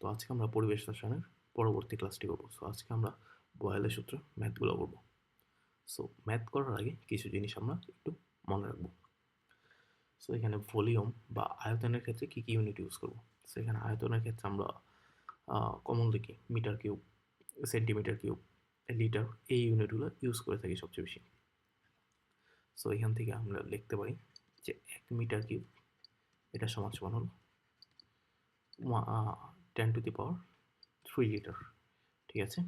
তো আজকে আমরা পরিবেশ রসায়নের পরবর্তী ক্লাসটি করব। সো আজকে আমরা বয়েলের সূত্র ম্যাথগুলো করব। সো ম্যাথ করার আগে কিছু জিনিস আমরা একটু মনে রাখব। সো এখানে ভলিউম বা আয়তনের ক্ষেত্রে কী কী ইউনিট ইউজ করব? সো এখানে আয়তনের ক্ষেত্রে আমরা কমন দেখি metre cube centimetre cube litre এই ইউনিটগুলো ইউজ করে থাকি সবচেয়ে বেশি। সো এখান থেকে আমরা লিখতে পারি যে এক মিটার কিউব এটা সমান সমান হলো ten to the power three litre ঠিক আছে?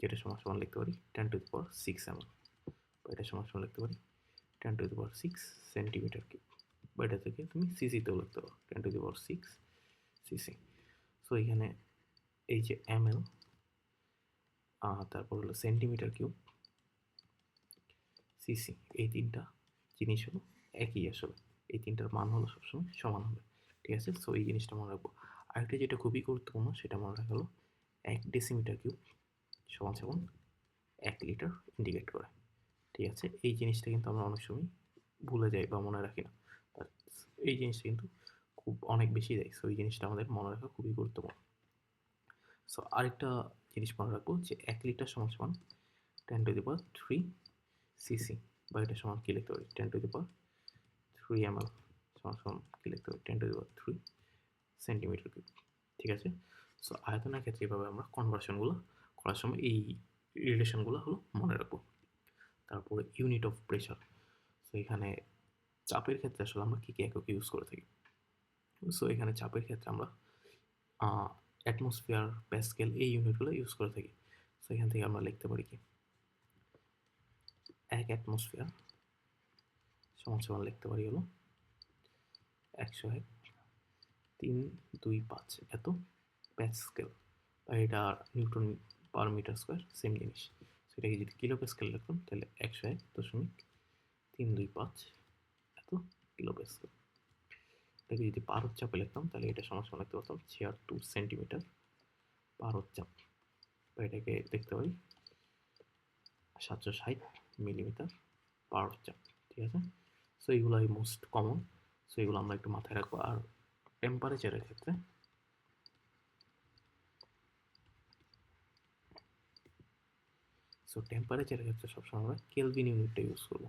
যেটা সমান সমান লিখতে পারি ten to the power six M বা এটা সমান সমান লিখতে পারি ten to the power six centimetre cube বা এটা থেকে তুমি সিসিতেও লিখতে পারো ten to the power six CC so এখানে এই যে এম এল তারপর হলো সেন্টিমিটার কিউব সিসি এই তিনটা জিনিস হলো একই আসলে। এই তিনটার মান হলো সবসময় সমান হবে, ঠিক আছে? সো এই জিনিসটা মনে রাখব। আরেকটা যেটা খুবই গুরুত্বপূর্ণ সেটা মনে রাখা হলো এক ডেসিমিটার কিউব সমান সমান এক লিটার ইন্ডিকেট করে। ঠিক আছে? এই জিনিসটা কিন্তু আমরা অনেক সময় ভুলে যাই বা মনে রাখি না। এই জিনিসটা কিন্তু খুব অনেক বেশি দেয়। সো এই জিনিসটা আমাদের মনে রাখা খুবই গুরুত্বপূর্ণ। সো আরেকটা জিনিস মনে রাখব যে এক লিটার সমান সমান ten to the power three CC বা এটা সমান কী লিখতে পারি ten to the power three M L সমান সমান কী লিখতে পারি ten to the power three centimetre cube ঠিক আছে? সো আয়তনের ক্ষেত্রে এভাবে আমরা কনভার্সনগুলো করার সময় এই রিলেশনগুলো হলো মনে রাখব। তারপরে ইউনিট অফ প্রেশার সো এখানে চাপের ক্ষেত্রে আসলে আমরা কী কী একক ইউজ করে থাকি? সো এখানে চাপের ক্ষেত্রে আমরা অ্যাটমসফিয়ার প্যাসকেল এই ইউনিটগুলো ইউজ করে থাকি। সো এখান থেকে আমরা লিখতে পারি কি? এক অ্যাটমসফিয়ার সমান সমান লিখতে পারি হলো একশো এক তিন, দুই, পাঁচ, এত প্যাসকেল বা এটা newton per metre square same জিনিস। সেটাকে যদি কিলো প্যাসকেল লিখতাম তাহলে একশো এক দশমিক তিন, দুই, পাঁচ, এত কিলো প্যাসকেল এটাকে যদি পারদ চাপে লিখতাম, তাহলে এটা সমান লিখতে পারতাম ছিয়াত্তর সেন্টিমিটার পারদ চাপ। বা এটাকে দেখতে পারি, সাতশো ষাট মিলিমিটার পারদ চাপ, ঠিক আছে? সো এইগুলোই মোস্ট কমন সো এগুলো আমরা একটু মাথায় রাখব। আর টেম্পারেচারের ক্ষেত্রে সো টেম্পারেচারের ক্ষেত্রে সবসময় আমরা কেলভিন ইউনিটটা ইউজ করব।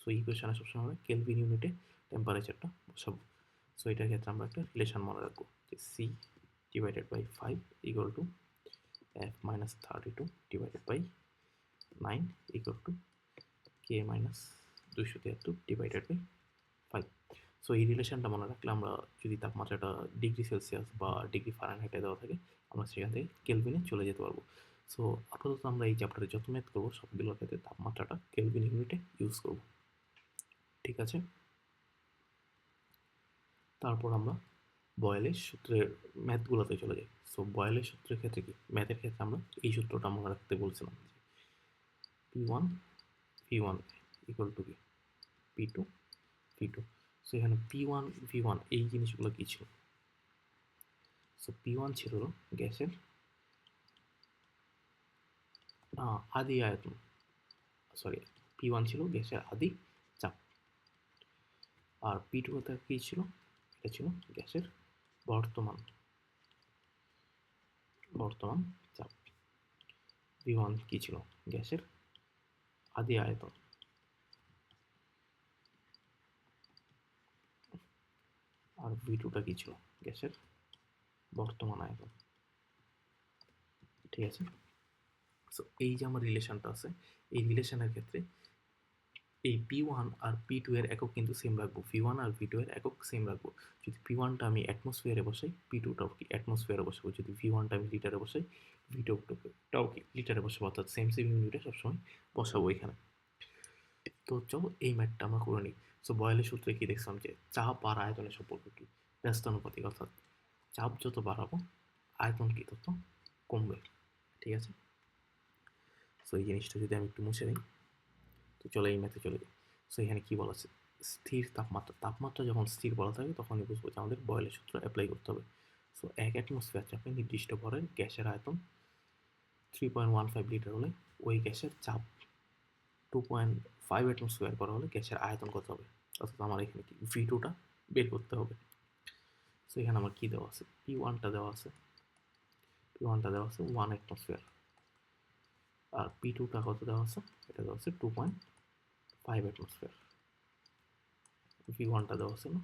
সো ইকুয়েশনে সবসময় আমরা কেলভিন ইউনিটে টেম্পারেচারটা বসাবো। সো এটার ক্ষেত্রে আমরা একটা রিলেশন মনে রাখব যে C divided by five equal to F minus thirty two divided by nine equal to K minus দুশো তিয়াত্তর ডিভাইডেড বাই সো এই রিলেশনটা মনে রাখলে আমরা যদি তাপমাত্রাটা ডিগ্রি সেলসিয়াস বা ডিগ্রি ফারেনহাইটে দেওয়া থাকে, আমরা সেখান থেকে কেলভিনে চলে যেতে পারব। সো আপাতত আমরা এই চ্যাপ্টারে যত ম্যাথ করব, সবগুলোর ক্ষেত্রে তাপমাত্রাটা কেলভিন ইউনিটে ইউজ করব। ঠিক আছে? তারপর আমরা বয়েলের সূত্রের ম্যাথগুলোতে চলে যাই। সো বয়েলের সূত্রের ক্ষেত্রে কি? ম্যাথের ক্ষেত্রে আমরা এই সূত্রটা মনে রাখতে বলছিলাম P one V one equal to কি? P two P two so এখানে পি ওয়ান ভি ওয়ান এই জিনিসগুলো কী ছিল? সো পি ওয়ান ছিল গ্যাসের আদি আয়তন। সরি পি ওয়ান ছিল গ্যাসের আদি চাপ। আর পি টু কথা কী ছিল? এটা ছিল গ্যাসের বর্তমান বর্তমান চাপ। ভি ওয়ান কী ছিল? গ্যাসের আদি আয়তন। আর ভি টুটা কী ছিল গ্যাসের বর্তমান আয়তন। ঠিক আছে? সো এই যে আমার রিলেশনটা আছে, এই রিলেশনের ক্ষেত্রে এই পি ওয়ান আর পি টু এর একক কিন্তু সেম রাখব। পি ওয়ান আর পি টু এর একক সেম রাখব। যদি পি ওয়ানটা আমি অ্যাটমসফিয়ারে বসাই পি টুটাও কি অ্যাটমসফিয়ারে বসাবো? যদি ভি ওয়ানটা আমি লিটারে বসাই ভি টুটাও কি লিটারে বসাবো? অর্থাৎ সেম সেম ইউনিটে সবসময় বসাবো এখানে। তো চলো, এই ম্যাটটা আমরা করে নিই। সো বয়েলের সূত্রে কী দেখছিলাম যে চাপ আর আয়তনের সম্পর্ক কি ব্যস্তানুপাতিক অর্থাৎ চাপ যত বাড়াবো আয়তন কী তত কমবে ঠিক আছে সো এই জিনিসটা যদি আমি একটু মুছে দিই তো চলে এই ম্যাথে চলে যাই। সো এখানে কী বলা আছে? স্থির তাপমাত্রা। তাপমাত্রা যখন স্থির বলা থাকে, তখনই বুঝব যে আমাদের বয়েলের সূত্র অ্যাপ্লাই করতে হবে। সো এক অ্যাটমসফিয়ার চাপে নির্দিষ্ট ভরের গ্যাসের আয়তন three point one five litre হলে, ওই গ্যাসের চাপ টু পয়েন্ট ফাইভ অ্যাটমসফিয়ার করা হলে গ্যাসের আয়তন কত হবে? অর্থাৎ আমার এখানে কি ভি টুটা বের করতে হবে। সো এখানে আমার কী দেওয়া আছে? পি ওয়ানটা দেওয়া আছে। পি ওয়ানটা দেওয়া আছে ওয়ান অ্যাটমসফিয়ার আর পি টুটা কত দেওয়া আছে? এটা দেওয়া আছে two point five atmosphere V ওয়ানটা দেওয়া আছে না?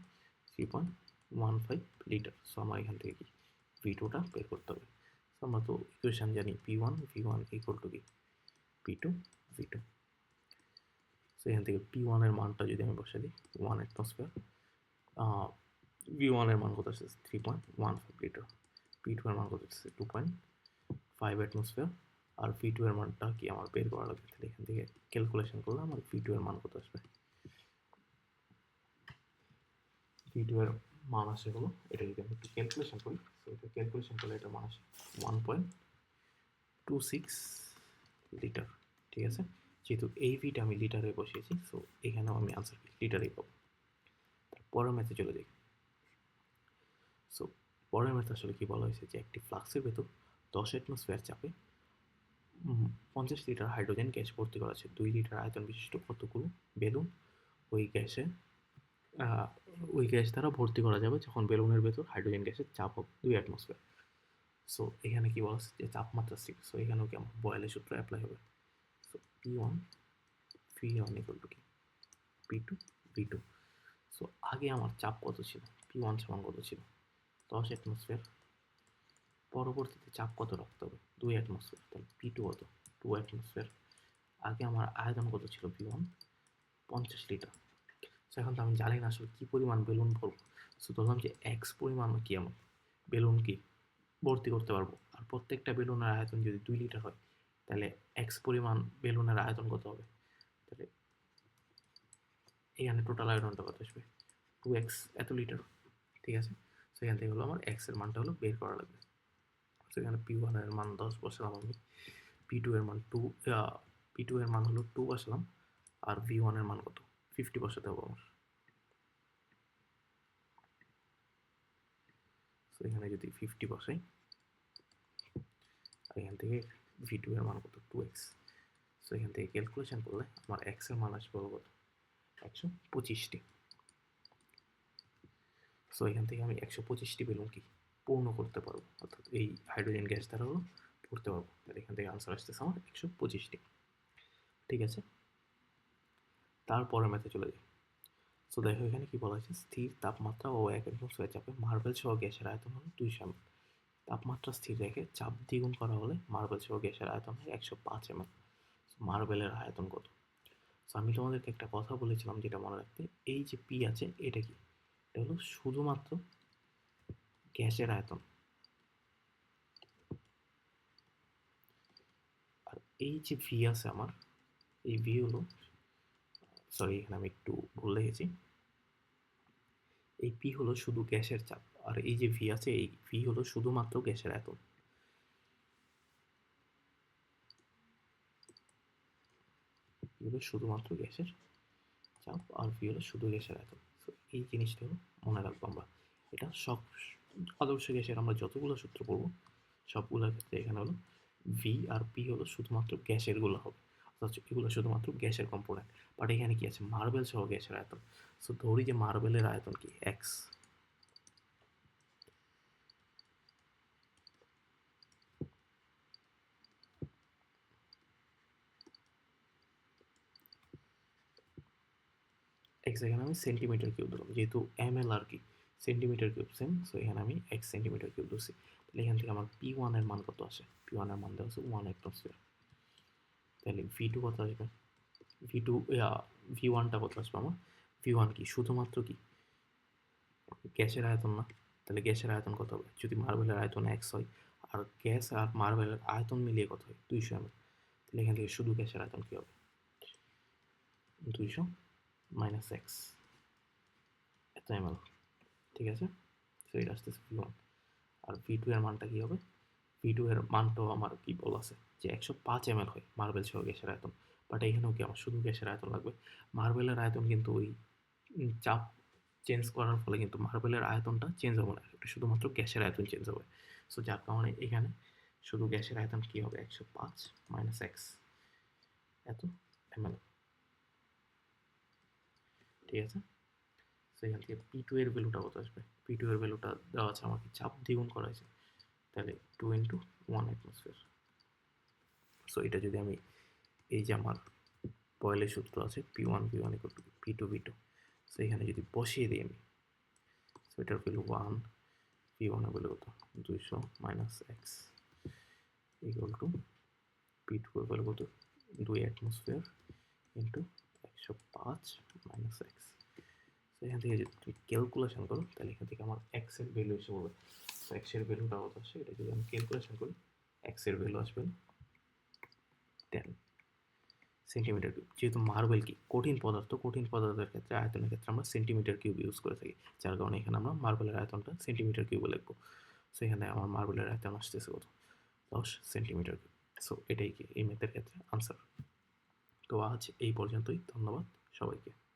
Three point one five litre so আমার এখান থেকে কি? ভি টুটা বের করতে হবে। সো আমরা তো ইকুয়েশান জানি P one V one equal to কি? পি টু ভি টু এখান থেকে পি ওয়ানের মানটা যদি আমি বসে দিই ওয়ান অ্যাটমসফিয়ার ভি ওয়ানের মান কত আসছে? Three point one five litre P two এর মান কত আসছে? টু পয়েন্ট ফাইভ অ্যাটমসফিয়ার আর ভি টু এর মানটা কি আমার বের করা লাগবে তাহলে এখান থেকে ক্যালকুলেশন করলে আমার ভি টু এর মান কত আসবে? ভি টু এর মান আসে হলো, এটা যদি আমি একটু ক্যালকুলেশন করি, তো এটা ক্যালকুলেশন করলে এটা মান আসে one point two six litre ঠিক আছে? যেহেতু এই ভিটা আমি লিটারে বসিয়েছি সো এখানেও আমি আনসার লিটারেই পাবো। পরের ম্যাথে চলে যাই। সো পরের ম্যাথে আসলে কি বলা হয়েছে যে একটি ফ্লাক্সের ভেতর দশ অ্যাটমসফিয়ার চাপে পঞ্চাশ লিটার হাইড্রোজেন গ্যাস ভর্তি করা আছে দুই লিটার আয়তন বিশিষ্ট কতগুলো? বেলুন। ওই গ্যাসে ওই গ্যাস দ্বারা ভর্তি করা যাবে যখন বেলুনের ভেতর হাইড্রোজেন গ্যাসের চাপ হবে দুই অ্যাটমসফিয়ার সো এখানে কি বলা হচ্ছে যে তাপমাত্রা সিক্স সো এখানেও কি আমার বয়েলের সূত্র অ্যাপ্লাই হবে। One P one equal to কি P two P two so আগে আমার চাপ কত ছিল? পি ওয়ান সমান কত ছিল? দশ অ্যাটমসফিয়ার পরবর্তীতে চাপ কত রাখতে হবে? দুই অ্যাটমসফিয়ার তাহলে পি টু কত? টু অ্যাটমসফিয়ার আগে আমার আয়তন কত ছিল? পি ওয়ান পঞ্চাশ লিটার এখন তো আমি জানি না আসলে কী পরিমাণ বেলুন ভরবো। সো ধরলাম যে এক্স পরিমাণ কি আমার? বেলুন কি? ভর্তি করতে পারব। আর প্রত্যেকটা বেলুনের আয়তন যদি দুই লিটার হয়, তাহলে এক্স পরিমাণ বেলুনের আয়তন কত হবে? তাহলে এখানে টোটাল আয়তনটা কত আসবে? টু এক্স এত লিটার ঠিক আছে? সো এখান থেকে হলো আমার এক্সের মানটা হলো বের করা লাগবে। সো এখানে পি ওয়ানের মান দশ বসালাম আমি। পি টু এর মান টু পি টু এর মান হলো টু বসালাম। আর ভি ওয়ানের মান কত? ফিফটি বসাতে হবে আমার। এখানে যদি ফিফটি বসাই এখান থেকে ভি টু এর মান কত? টু এক্স সো এখান থেকে ক্যালকুলেশন করলে আমার এক্সের মান আসবে কত? একশো পঁচিশটি। সো এখান থেকে আমি একশো পঁচিশটি বেলুন কি? পূর্ণ করতে পারব। অর্থাৎ এই হাইড্রোজেন গ্যাস দ্বারা হলো পড়তে পারব। এখান থেকে আনসার আসতেছে আমার একশো পঁচিশটি। ঠিক আছে? তারপরে ম্যাথে চলে যাই। সো দেখো এখানে কি বলা হয়েছে? স্থির তাপমাত্রা ও এক অ্যাটমসফিয়ার চাপে মার্বেল সহ গ্যাসের আয়তন হলো দুইশো এম তাপমাত্রা স্থির রেখে চাপ দ্বিগুণ করা হলে মার্বেল সহ গ্যাসের আয়তন হয় একশো পাঁচ এম মার্বেলের আয়তন কত? সো আমি তোমাদেরকে একটা কথা বলেছিলাম যেটা মনে রাখতে এই যে পি আছে, এটা কি? এটা হলো শুধুমাত্র গ্যাসের আয়তন। আর এই যে ভি আছে আমার, এই ভি হলো সরি এখানে আমি একটু ভুল লিখেছি এই পি হলো শুধু গ্যাসের চাপ, আর এই যে ভি আছে, এই ভি হলো শুধুমাত্র গ্যাসের আয়তন। হলো শুধুমাত্র গ্যাসের চাপ, আর ভি হলো শুধু গ্যাসের আয়তন। তো এই জিনিসটা মনে রাখব আমরা। এটা সব আদর্শ গ্যাসের আমরা যতগুলো সূত্র পড়ব, সবগুলোর ক্ষেত্রে এখানে হলো ভি আর পি হলো শুধুমাত্র গ্যাসেরগুলো হবে। এগুলো শুধুমাত্র গ্যাসের কম্পোনেন্ট বাট এখানে কি আছে? মার্বেল সহ গ্যাসের আয়তন। সো ধরি যে মার্বেলের আয়তন কি? এক্স এক্স এখানে আমি সেন্টিমিটার কিউব ধরলাম। যেহেতু এম এল আর কি সেন্টিমিটার কিউব সেম সো এখানে আমি এক্স সেন্টিমিটার কিউব ধরছি। তাহলে এখান থেকে আমার পি ওয়ানের মান কত আসে? পি ওয়ানের মান দেওয়া আছে ওয়ান অ্যাটমসফিয়ার তাহলে ভি টু কত আসবে? ভি টু ভি ওয়ানটা কত আসবে আমার? ভি ওয়ান কি? শুধুমাত্র কি? গ্যাসের আয়তন না। তাহলে গ্যাসের আয়তন কত হবে? যদি মার্বেলের আয়তন এক্স হয়, আর গ্যাস আর মার্বেলের আয়তন মিলিয়ে কত হয়? দুইশো এম তাহলে এখান থেকে শুধু গ্যাসের আয়তন কী হবে? দুইশো মাইনাস এক্স এত এম ঠিক আছে? সো এটা আসতেছে ভি ওয়ান আর ভি টু এর মানটা কী হবে? ভি টু এর মানটাও আমার কি বল আছে? যে একশো পাঁচ এম হয় মার্বেল সহ গ্যাসের আয়তন। বাট এখানেও কি আমার শুধু গ্যাসের আয়তন লাগবে? মার্বেলের আয়তন কিন্তু ওই চাপ চেঞ্জ করার ফলে কিন্তু মার্বেলের আয়তনটা চেঞ্জ হবে না। এটা শুধুমাত্র গ্যাসের আয়তন চেঞ্জ হবে। সো যার কারণে এখানে শুধু গ্যাসের আয়তন কী হবে? একশো পাঁচ মাইনাস এক্স এত এম ঠিক আছে? সো এখান থেকে পি টু এর ভ্যালুটা কত আসবে? পি টু এর ভ্যালুটা দেওয়া আছে আমাকে, চাপ দ্বিগুণ করা হয়েছে। তাহলে two into one atmosphere so এটা যদি আমি এই যে আমার বয়েলের সূত্র আছে P one P one equal to P two P two so এখানে যদি বসিয়ে দিই আমি সো এটার ভ্যালু ওয়ান পি ওয়ানের ভ্যালু কত? দুইশো minus X equal to P two এর ভ্যালু কত? দুই অ্যাটমসফিয়ার ইন্টু একশো পাঁচ মাইনাস এক্স তো এখান থেকে যদি তুমি ক্যালকুলেশন করো, তাহলে এখান থেকে আমার এক্সের ভ্যালু এসে বলবে এক্সের ভ্যালুটা কত আসে এটা যদি আমি ক্যালকুলেশন করি এক্সের ভ্যালু আসবে টেন সেন্টিমিটার কিউব যেহেতু মার্বেল কি? কঠিন পদার্থ, কঠিন পদার্থের ক্ষেত্রে আয়তনের ক্ষেত্রে আমরা সেন্টিমিটার কিউব ইউজ করে থাকি। যার কারণে এখানে আমরা মার্বেলের আয়তনটা সেন্টিমিটার কিউবে লিখব। সো এখানে আমার মার্বেলের আয়তন আসতেছে কত? দশ সেন্টিমিটার কিউব সো এটাই কি? এই ম্যাথের ক্ষেত্রে আনসার তো আজ এই পর্যন্তই। ধন্যবাদ সবাইকে।